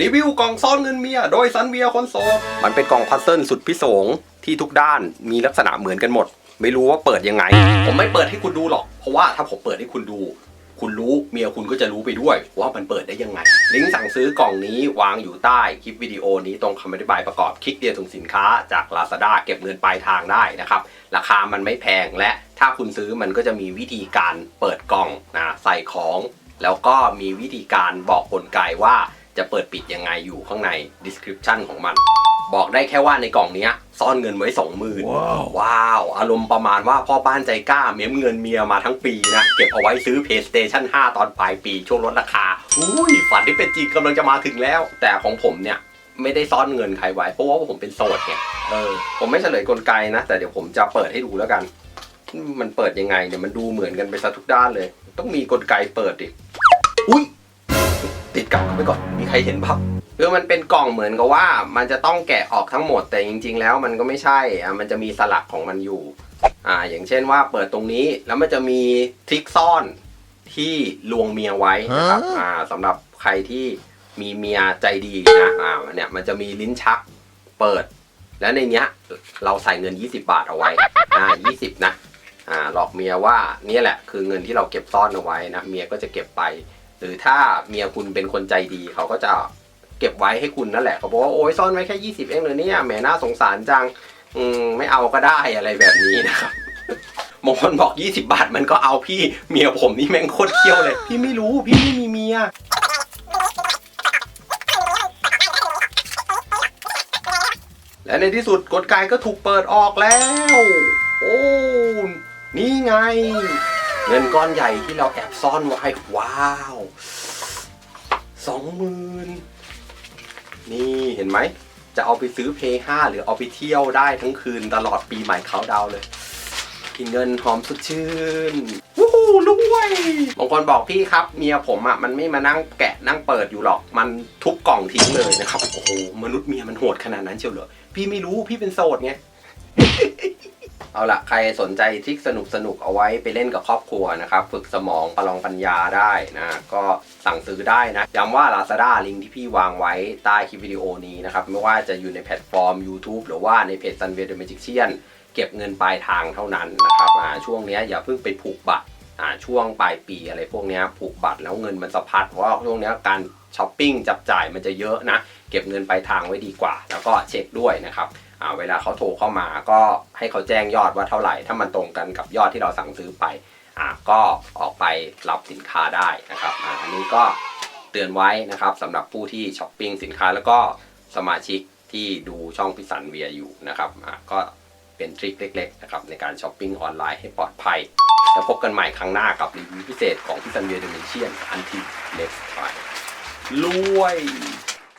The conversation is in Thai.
รีวิวกล่องซ่อนเงินเมีย โดยซันเวียคนโซ มันเป็นกล่องพัซเซิลสุดพิศวงที่ทุกด้านมีลักษณะเหมือนกันหมด ไม่รู้ว่าเปิดยังไง ผมไม่เปิดให้คุณดูหรอก เพราะว่าถ้าผมเปิดให้คุณดู คุณรู้เมียคุณก็จะรู้ไปด้วย ว่ามันเปิดได้ยังไง ลิงก์สั่งซื้อกล่องนี้วางอยู่ใต้คลิปวิดีโอนี้ตรงคำอธิบายประกอบคลิกเดียวถึงสินค้าจาก Lazada เก็บเงินปลายทางได้นะครับ ราคามันไม่แพงและถ้าคุณซื้อมันก็จะมีวิธีการเปิดกล่องนะใส่ของ แล้วก็มีวิธีการบอกกลไกว่า จะเปิดปิดยังไงอยู่ข้างใน description ของมัน บอกได้แค่ว่าในกล่องเนี้ยซ่อนเงินไว้สองหมื่นว้าว อารมณ์ประมาณว่าพ่อบ้านใจกล้าเม้มเงินเมียมาทั้งปีนะ เก็บเอาไว้ซื้อ PlayStation 5 ตอนปลายปีช่วงลดราคาอุ้ยฝันที่เป็นจริงกำลังจะมาถึงแล้ว แต่ของผมเนี่ยไม่ได้ซ่อนเงินใครไว้ เพราะว่าผมเป็นโสดไงเออผมไม่เฉลยกลไกนะ แต่เดี๋ยวผมจะเปิดให้ดูแล้วกัน มันเปิดยังไงเนี่ยมันดูเหมือนกันไปซะทุกด้านเลย ต้องมีกลไกเปิดดิอุ้ย ติดกลับเข้าไปก่อน มีใครเห็นเปล่าคือมันเป็นกล่องเหมือนกับว่า มันจะต้องแกะออกทั้งหมดแต่จริง ๆ แล้วมันก็ไม่ใช่อะมันจะมีสลักของมันอยู่ อ่า อย่างเช่นว่าเปิดตรงนี้แล้วมันจะมีทริกซ่อนที่ลวงเมียไว้นะครับ อ่าสำหรับใครที่มีเมียใจดีนะอ่าเนี่ยมันจะมีลิ้นชักเปิด แล้วในเนี้ย เราใส่เงิน 20 บาทเอาไว้ อ่า 20 นะ อ่า หลอกเมียว่าเนี่ยแหละ คือเงินที่เราเก็บซ่อนเอาไว้นะ เมียก็จะเก็บไปห รือถ้าเมียคุณเป็นคนใจดีเขาก็จะเก็บไว้ให้คุณนั่นแหละเขาบอกว่าโอ้ยซ่อนไว้แค่ 20 เองเลยเนี่ยแหมน่าสงสารจังอืมไม่เอาก็ได้อะไรแบบนี้นะครับบางคนบอก 20 บาทมันก็เอาพี่เมียผมนี่แม่งโคตรเคี้ยวเลย พี่ไม่รู้พี่ไม่มีเมียและในที่สุดกฎกายก็ถูกเปิดออกแล้ว โอ้ นี่ไง เงินก้อนใหญ่ที่เราแอบซ่อนไว้ว้าวสองหมื่นนี่เห็นไหม จะเอาไปซื้อเพย์ห้าหรือเอาไปเที่ยวได้ทั้งคืนตลอดปีใหม่เขาดาวเลย กินเงินหอมสดชื่นวู้ฮู้รวยบางคนบอกพี่ครับเมียผมอะมันไม่มานั่งแกะนั่งเปิดอยู่หรอก มันทุบกล่องทิ้งเลยนะครับ โอ้โหมนุษย์เมียมันโหดขนาดนั้นเชียวเหรอพี่ไม่รู้พี่เป็นโสดไง เอาละใครสนใจทริคสนุกสนุกๆเอาไว้ไปเล่นกับครอบครัวนะครับ ฝึกสมองประลองปัญญาได้นะ ก็สั่งซื้อได้นะย้ำว่า Lazada ลิงก์ที่พี่วางไว้ใต้คลิปวิดีโอนี้นะครับ ไม่ว่าจะอยู่ในแพลตฟอร์ม YouTube หรือว่าในเพจ Sunway the Magician เก็บเงินปลายทางเท่านั้นนะครับช่วงนี้อย่าเพิ่งไปผูกบัตรช่วงปลายปีอะไรพวกนี้ผูกบัตรแล้วเงินมันสะพัดเพราะว่าช่วงนี้การ ช้อปปิ้งจับจ่ายมันจะเยอะนะ เก็บเงินปลายทางไว้ดีกว่า แล้วก็เช็คด้วยนะครับเวลาเขาโทรเข้ามาก็ให้เขาแจ้งยอดว่าเท่าไหร่ ถ้ามันตรงกันกับยอดที่เราสั่งซื้อไปอก็ออกไปรับสินค้าได้นะครับอันนี้ก็เตือนไว้นะครับสำหรับผู้ที่ช้อปปิ้งสินค้าแล้วก็สมาชิกที่ดูช่องพิสันเวียอยู่นะครับก็เป็นทริคเล็กๆนะครับในการช้อปปิ้งออนไลน์ให้ปลอดภัย แล้วพบกันใหม่ครั้งหน้ากับรีวิวพิเศษของพิสันเวียเดเมนเชียนอันที next time รวย